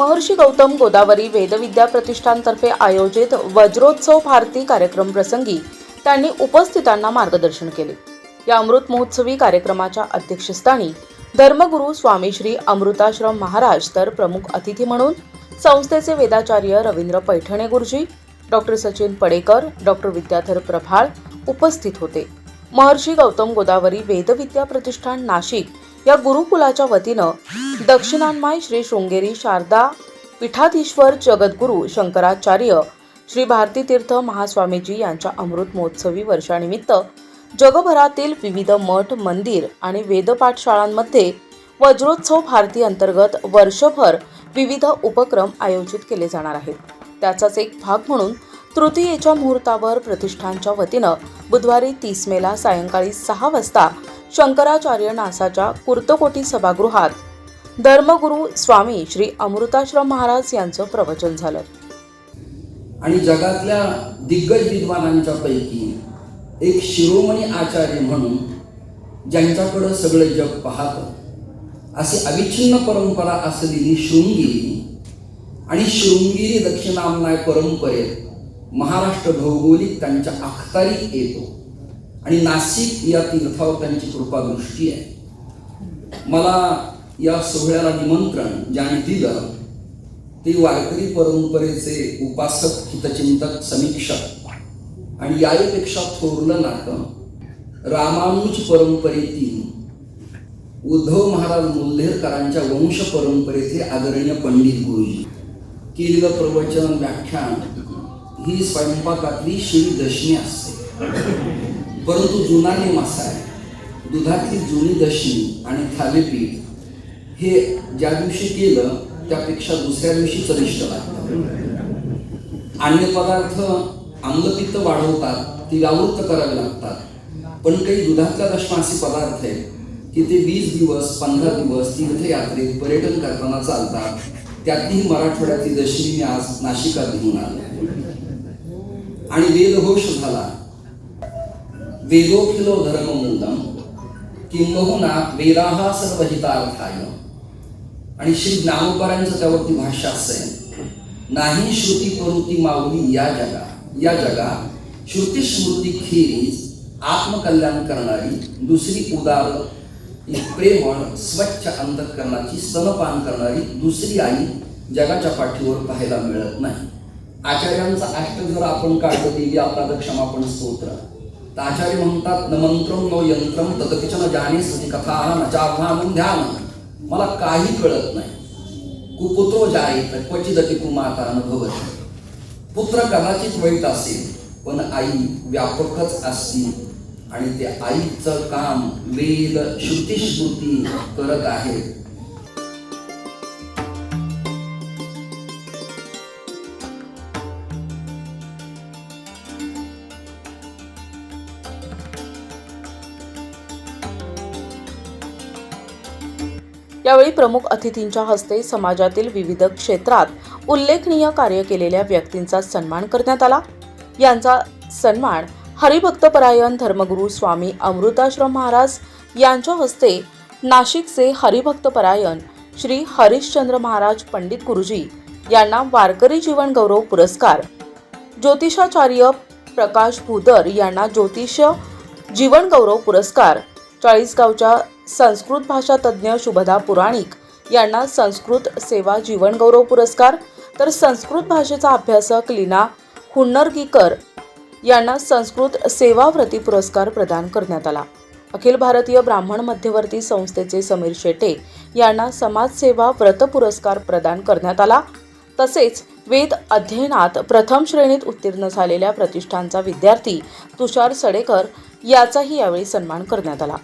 महर्षी गौतम गोदावरी वेदविद्या प्रतिष्ठानतर्फे आयोजित वज्रोत्सव भारती कार्यक्रम प्रसंगी त्यांनी उपस्थितांना मार्गदर्शन केले. या अमृत महोत्सवी कार्यक्रमाच्या अध्यक्षस्थानी धर्मगुरू स्वामी श्री अमृताश्रम महाराज तर प्रमुख अतिथी म्हणून संस्थेचे वेदाचार्य रवींद्र पैठणे गुरुजी डॉक्टर सचिन पडेकर डॉक्टर विद्याधर प्रभाळ उपस्थित होते. महर्षी गौतम गोदावरी वेदविद्या प्रतिष्ठान नाशिक या गुरुकुलाच्या वतीनं दक्षिणान्माय श्री शृंगेरी शारदा पीठाधीश्वर जगद्गुरू शंकराचार्य श्री भारती तीर्थ महास्वामीजी यांच्या अमृत महोत्सवी वर्षानिमित्त जगभरातील विविध मठ मंदिर आणि वेदपाठशाळांमध्ये वज्रोत्सव भारती अंतर्गत वर्षभर विविध उपक्रम आयोजित केले जाणार आहेत. त्याचाच एक भाग म्हणून तृतीयेच्या मुहूर्तावर प्रतिष्ठानच्या वतीनं बुधवारी तीस मेला सायंकाळी सहा वाजता शंकराचार्य नासाच्या कुर्तकोटी सभागृहात धर्मगुरू स्वामी श्री अमृताश्रम महाराज यांचं प्रवचन झालं. आणि जगातल्या दिग्गज विद्वानांच्या पैकी एक शिरोमणी आचार्य म्हणून ज्यांच्याकडं सगळं जग पाहतं अशी अविच्छिन्न परंपरा असलेली शृंगिरी आणि शृंगिरी दक्षिणामनाय परंपरेत महाराष्ट्र भौगोलिक त्यांच्या अखतारीत येतो. आणि नाशिक या तीर्थावर त्यांची कृपादृष्टी आहे. मला या सोहळ्याला निमंत्रण ज्याने दिलं ते वारकरी परंपरेचे उपासक हितचिंतक समीक्षक आणि यापेक्षा थोरलं नातं रामानुज परंपरेतील उद्धव महाराज मुल्हेरकरांच्या वंश परंपरेचे आदरणीय पंडित गुरुजी. केलेलं प्रवचन व्याख्यान ही स्वयंपाकातली शिळी दशमी असते. परंतु जुना नियम असा आहे दुधातली जुनी दशमी आणि थालीपीठ हे ज्या दिवशी केलं त्यापेक्षा दुसऱ्या दिवशी चविष्ट लागतं. अन्य पदार्थ आम्लपित्त वाढवतात ती आवृत्त करावे लागतात. पण काही दुधातल्या दशमासी पदार्थ आहेत की ते वीस दिवस पंधरा दिवस तीर्थयात्रेत पर्यटन करताना चालतात. त्यातही मराठवाड्यातली दशमी मी आज नाशिकात घेऊन आलो आणि वेदघोष झाला. वेदोखिलो धर्ममूलम किंबहुना वेदाहा सर्वहितार्थाय. आणि श्री ज्ञानोपरांचं त्यावरती भाष्य असं आहे. नाही श्रुती प्रवृत्ती माऊली या जगा या जगा. श्रुती स्मृती खेरीज आत्मकल्याण करणारी दुसरी उदार प्रेमळ स्वच्छ अंतकरणाची स्तनपान करणारी दुसरी आई जगाच्या पाठीवर पाहायला मिळत नाही. आचार्यांचा अष्ट जर आपण काढलं देवी आपला क्षमापण स्तोत्र. तर आचार्य म्हणतात न मंत्रम न यंत्रम तदपिच न जाणे सती कथा न चाव्हान ध्यान. मला काही कळत नाही. कुपुत्रो जायत क्वचिदती कुमाता अनुभवत. पुत्र कदाचित वाईट असेल पण आई व्यापकच असती आणि ते आईचं काम वेद श्रुती स्मृती करत आहे यावेळी प्रमुख अतिथींच्या हस्ते समाजातील विविध क्षेत्रात उल्लेखनीय कार्य केलेल्या व्यक्तींचा सन्मान करण्यात आला. यांचा सन्मान हरिभक्तपरायण धर्मगुरू स्वामी अमृताश्रम महाराज यांच्या हस्ते नाशिकचे हरिभक्तपरायण श्री हरिश्चंद्र महाराज पंडित गुरुजी यांना वारकरी जीवन गौरव पुरस्कार. ज्योतिषाचार्य प्रकाश भूदर यांना ज्योतिष जीवन गौरव पुरस्कार. चाळीसगावच्या संस्कृत भाषा तज्ज्ञ शुभदा पुराणिक यांना संस्कृत सेवा जीवनगौरव पुरस्कार तर संस्कृत भाषेचा अभ्यासक लीना हुन्नरगीकर यांना संस्कृत सेवाव्रती पुरस्कार प्रदान करण्यात आला. अखिल भारतीय ब्राह्मण मध्यवर्ती संस्थेचे समीर शेटे यांना समाजसेवा व्रत पुरस्कार प्रदान करण्यात आला. तसेच वेद अध्ययनात प्रथम श्रेणीत उत्तीर्ण झालेल्या प्रतिष्ठानचा विद्यार्थी तुषार सडेकर याचाही यावेळी सन्मान करण्यात आला.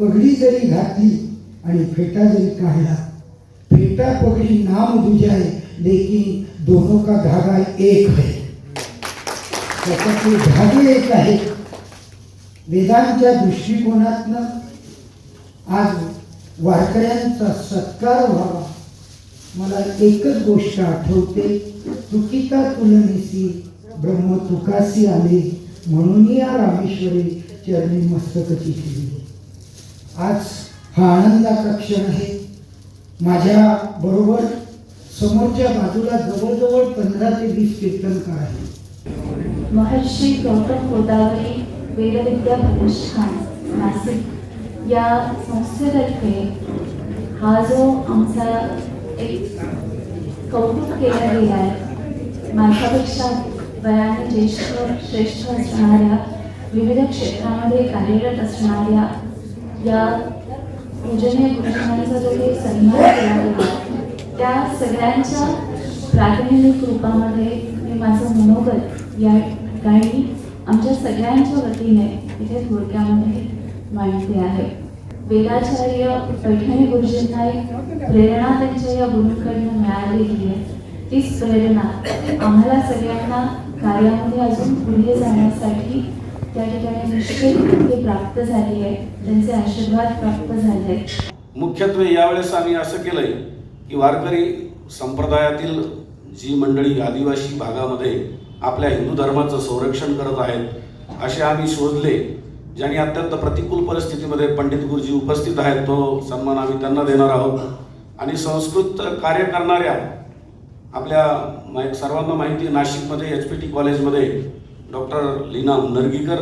पगडी जरी घातली आणि फेटा जरी काढला फेटा पगडी नाम आहे लेकिन दोनों का धागा एक है त्याच्यातले धागे एक आहेत. वेदांच्या दृष्टिकोनातनं आज वारकऱ्यांचा सत्कार व्हावा. मला एकच गोष्ट आठवते चुकीता तुलनेसी ब्रह्म तुकासी आले म्हणून या रामेश्वरी चरणी मस्तकची केली आज हा आनंदाचा क्षण आहे. माझ्या बरोबर समोरच्या बाजूला जवळजवळ पंधरा ते वीस कीर्तनकार आहेत. महर्षी गौतम गोदावरी वेदविद्या प्रतिष्ठान नाशिक या संस्थेतर्फे हा जो आमचा एक कौतुक केला गेला आहे माझ्यापेक्षा वयाने ज्येष्ठ श्रेष्ठ असणाऱ्या विविध क्षेत्रामध्ये कार्यरत असणाऱ्या या पूजनीय गुरुजनांचा जो काही सन्मान केला गेला त्या सगळ्यांच्या प्रातिनिधिक रूपामध्ये मी माझं मनोगत या ठिकाणी आमच्या सगळ्यांच्या वतीने इथे थोडक्यामध्ये मांडते आहे. वेदाचार्य पैठणी गुरुजींना एक प्रेरणा त्यांच्या या गुरूंकडनं मिळालेली आहे. तीच प्रेरणा आम्हाला सगळ्यांना कार्यामध्ये अजून पुढे जाण्यासाठी त्या ठिकाणी निश्चित प्राप्त झाली आहे. त्यांचे आशीर्वाद प्राप्त झाले मुख्यत्वे यावेळेस आम्ही असं केलंय की वारकरी संप्रदायातील जी मंडळी आदिवासी भागामध्ये आपल्या हिंदू धर्माचं संरक्षण करत आहेत असे आम्ही शोधले ज्यांनी अत्यंत प्रतिकूल परिस्थितीमध्ये पंडित गुरुजी उपस्थित आहेत तो सन्मान आम्ही त्यांना देणार आहोत. आणि संस्कृत कार्य करणाऱ्या आपल्या मा- सर्वांना माहिती नाशिकमध्ये एच पी टी कॉलेजमध्ये डॉक्टर लीना नरगीकर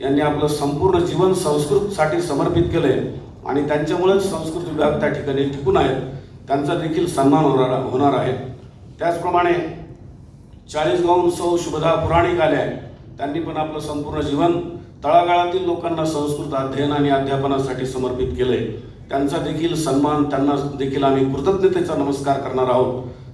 यांनी आपलं संपूर्ण जीवन संस्कृतसाठी समर्पित केलं आहे आणि त्यांच्यामुळेच संस्कृत विभाग त्या ठिकाणी टिकून आहेत. त्यांचा देखील सन्मान होणार होणार आहे. त्याचप्रमाणे चाळीसगावहून सौ शुभदा पुराणिक आल्या आहेत. त्यांनी पण आपलं संपूर्ण जीवन तळागाळातील लोकांना संस्कृत अध्ययन आणि अध्यापनासाठी समर्पित केलं आहे त्यांचा देखील सन्मान त्यांना देखील आम्ही कृतज्ञतेचा नमस्कार करणार आहोत.